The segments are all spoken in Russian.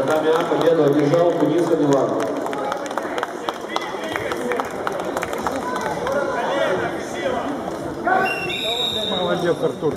победу одержал Тунис Анилан. Молодец, Артур.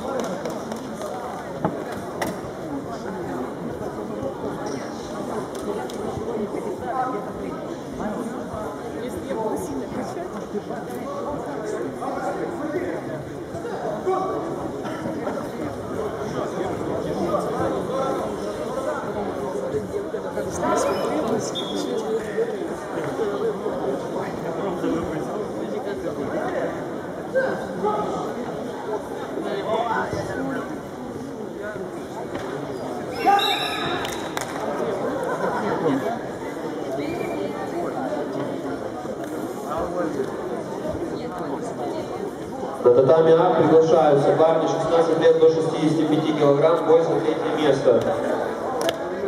На татами А приглашаются парни 16 лет до 65 килограмм, бой за третье место.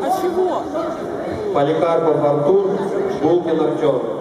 А чего? Поликарпов Артур, Булкин Артем.